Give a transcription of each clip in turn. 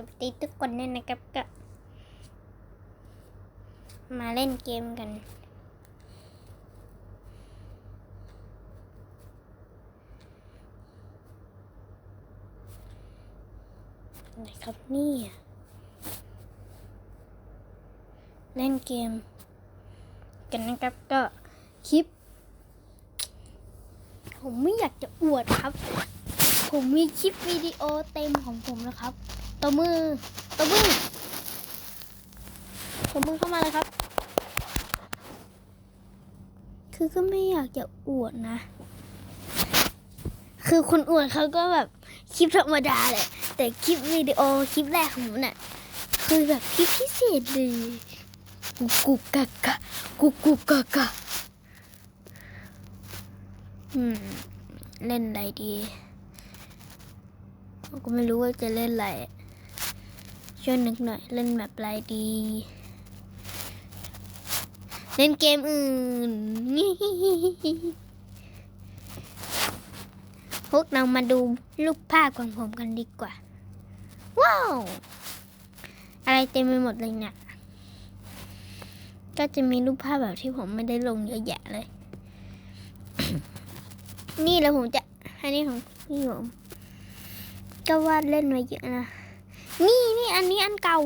สวัสดีทุกคนด้วยนะครับก็ มาเล่นเกมกัน ไหนครับเนี่ยเล่นเกม กันนะครับก็คลิป ผมไม่อยากจะอวดครับ ผมมีคลิปวิดีโอเต็มของผมนะครับ ตบมือตบมือตบมือเข้ามาเลยครับ คือก็ไม่อยากจะอวดนะ คือคนอวดเขาก็แบบคลิปธรรมดาแหละ แต่คลิปวิดีโอคลิปแรกของผมน่ะคือแบบคลิปพิเศษเลยกุกกุกกะกะกุกกุกกะกะอืม เล่นอะไรดีก็ไม่รู้ว่าจะเล่นอะไร ช่วยนึกหน่อย เล่นแบบไรดี เล่นเกมอื่นพวกเรามาดูรูปภาพของผมกันดีกว่า ว้าว อะไรเต็มไปหมดเลยเนี่ยก็จะมีรูปภาพแบบที่ผมไม่ได้ลงเยอะแยะเลย นี่แล้วผมจะอันนี้ของพี่ผม ก็วาดเล่นไว้เยอะนะ นี่นี่อันนี้อันเก่า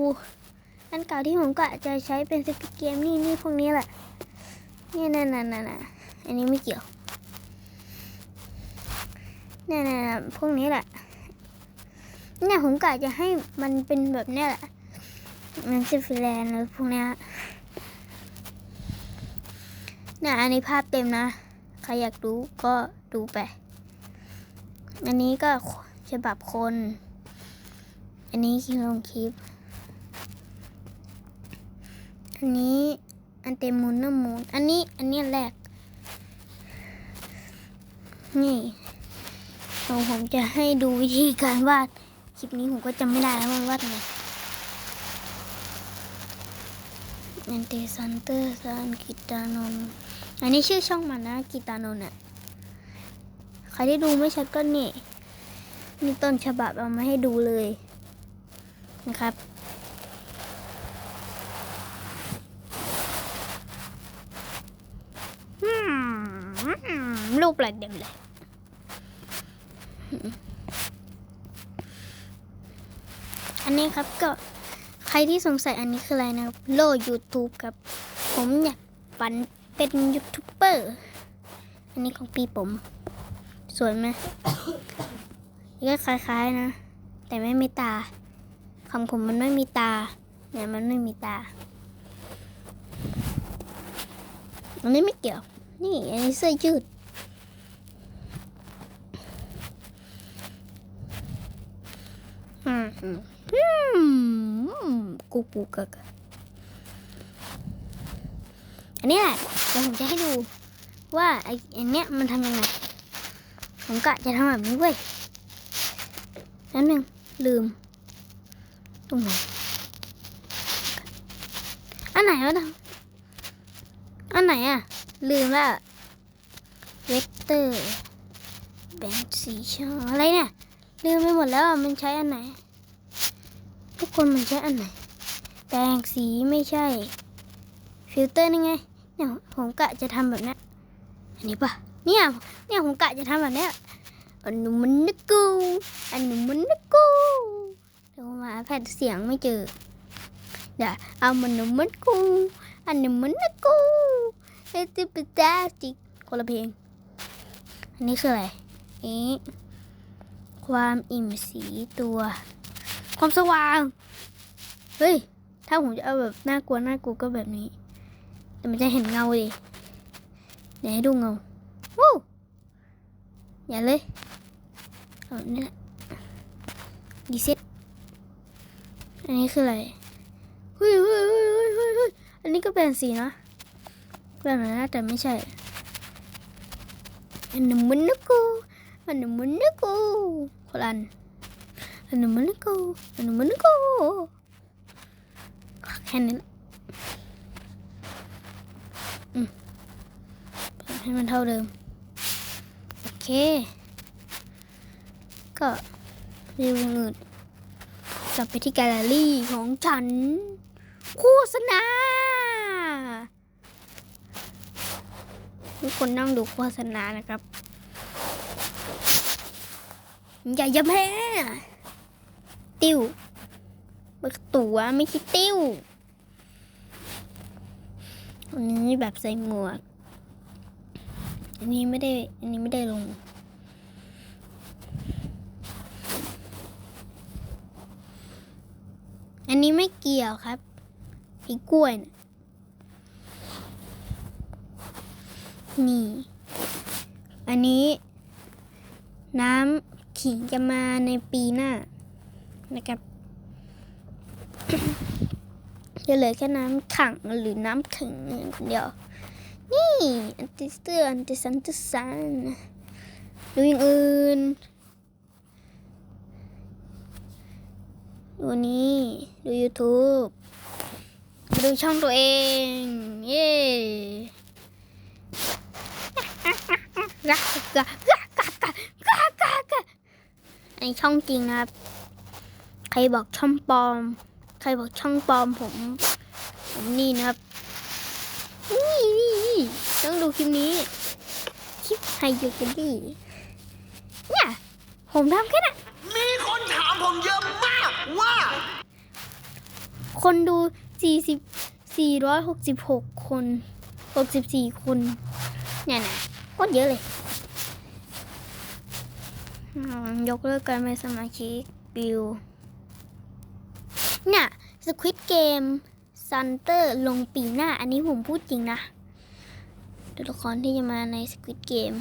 อันเก่าที่ผมก็จะใช้เป็นสกิปเกมนี่นี่พวกนี้แหละนี่นั่นนั่นนั่นอันนี้ไม่เกี่ยวนี่นน่ะพวกนี้แหละเนี่ยผมกะจะให้มันเป็นแบบนี้แหละมันจะฟิแลนด์แล้วพวกเนี้ยเนี่ยอันนี้ภาพเต็มนะใครอยากดูก็ดูไป อันนี้ก็ฉบับคน อันนี้คือลงคลิป อันนี้อันเต็มมูลน้ำมูล อันนี้อันนี้แรก นี่ผมผมจะให้ดูวิธีการวาด คลิปนี้ผมก็จำไม่ได้แล้วว่าวาดไงแอนเตซันเตอร์ซานกิตานนอันนี้ชื่อช่องมันนะกิตานนเนี่ยใครที่ดูไม่ชัดก็นี่มีต้นฉบับเอามาให้ดูเลย นะครับอืมรูปแปลกเต็มเลยอันนี้ครับก็ใครที่สงสัยอันนี้คืออะไรนะครับ โล YouTube ครับ ผมอยากปันเป็นยูทูบเบอร์อันนี้ของปีผม สวยไหมก็คล้ายๆนะ แต่ไม่มีตา ของผมมันไม่มีตา เนี่ยมันไม่มีตา อันนี้ไม่เกี่ยว นี่อันนี้เสื้อยืด อืมอืมกูกูกะกอันนี้แหละเดี๋ยวผมจะให้ดูว่าไอ้อันเนี้ยมันทำยังไง ผมกะจะทำแบบนี้เว้ยนั่นหนึ่งลืม ตรงไหนอันไหนวะทำอันไหนอะลืมละเวกเตอร์แบ่งสีช่องอะไรเนี่ยลืมไปหมดแล้วมันใช้อันไหน ทุกคนมันใช้อันไหนแปรงสีไม่ใช่ ฟิลเตอร์นี่ไงเนี่ยผมกะจะทำแบบนี้อันนี้ปะเนี่ยเนี่ยผมกะจะทำแบบนี้อันนู้นมันนึกกูอันนู้นมันนึกกู มาแผ่นเสียงไม่เจอ เดี๋ยวเอามันนู้นมันกู อันนู้มันนึกกูเอติปตาจิกคนละเพลง อันนี้คืออะไรนี้ความอิ่มสีตัว ความสว่าง เฮ้ย ถ้าผมจะเอาแบบน่ากลัวน่ากลัวก็แบบนี้ แต่มันจะเห็นเงาดิเดี๋ยวให้ดูเงาวู้อย่าเลยเอาแบบนี่แหละดีเซ็ต อันนี้คืออะไรเฮ้ยเฮ้ยเฮ้ยเฮ้ยเฮ้ยเฮ้ยอันนี้ก็เป็นสีนะแบบนั้นนะแต่ไม่ใช่อันนี้มันนะกูอันนี้มันนะกูคนอันอันนี้มันนะกูอันนี้มันนะกูแค่นี้แหละอืมให้มันเท่าเดิม โอเค ก็รีวิวอย่างอื่น กลับไปที่แกลเลอรี่ของฉัน โฆษณาทุกคนนั่งดูโฆษณานะครับ อย่าย่าแพ้ติ้วบิกตัวไม่ใช่ติ้วอันนี้แบบใส่หมวก อันนี้ไม่ได้ อันนี้ไม่ได้ลง อันนี้ไม่เกี่ยวครับพี่กล้วยนะนี่ อันนี้ น้ำขิงจะมาในปีหน้านะครับ จะเหลือแค่น้ำขังหรือน้ำขิงคนเดียว นี่ อันติสเตอร์อันติสันติสันดูอย่างอื่น ดูนี่ดู YouTube ดูช่องตัวเอง เย้รักกะกะกะกะกะกะกะอันนี้ช่องจริงนะครับ ใครบอกช่องปลอม ใครบอกช่องปลอมผม ผมนี่นะครับนี่นี่นี่ต้องดูคลิปนี้ คลิปไฮยูกันดีเนี่ยผมทำแค่นั้นมีคนถามผมเยอะมาก ว่า คนดู 40 466 คน 64 คน เนี่ยนะโคตรเยอะเลย ยกเลิกการเป็นสมาชิกบิวเนี่ยสควิตเกมซันเตอร์ลงปีหน้า อันนี้ผมพูดจริงนะตัวละครที่จะมาในสควิตเกม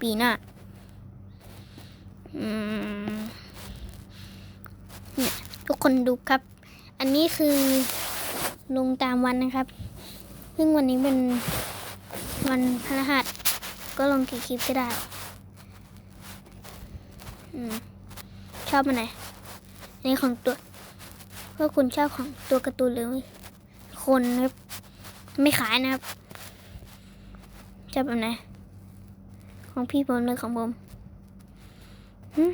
ปีหน้า อืม กคนดูครับ อันนี้คือลงตามวันนะครับ ซึ่งวันนี้เป็นวันพฤหัส ก็ลงกี่คลิปก็ได้อชอบมันไหนอันนี้ของตัวพื่อคุณชอบของตัวการ์ตูนหรือคนครับไม่ขายนะครับชอบแบบไหนของพี่ผมหรือของผมอื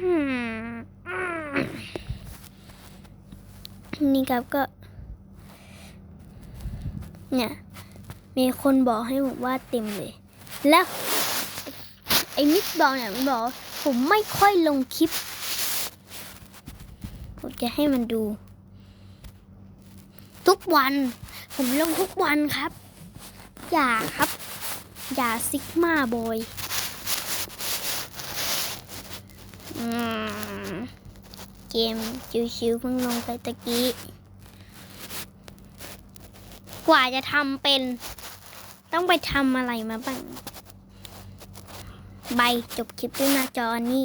ม นี่ครับก็ เนี่ย มีคนบอกให้ผมวาดเต็มเลย แล้วไอ้มิกบอกเนี่ยมันบอก ผมไม่ค่อยลงคลิป ผมจะให้มันดู ทุกวัน ผมลงทุกวันครับ อย่าครับ อย่าซิกมาบอย อืม เกมชิวๆเพิ่งลงไปตะกี้ กว่าจะทำเป็น ต้องไปทำอะไรมาบ้าง ใบจบคลิปด้วยหน้าจอนี้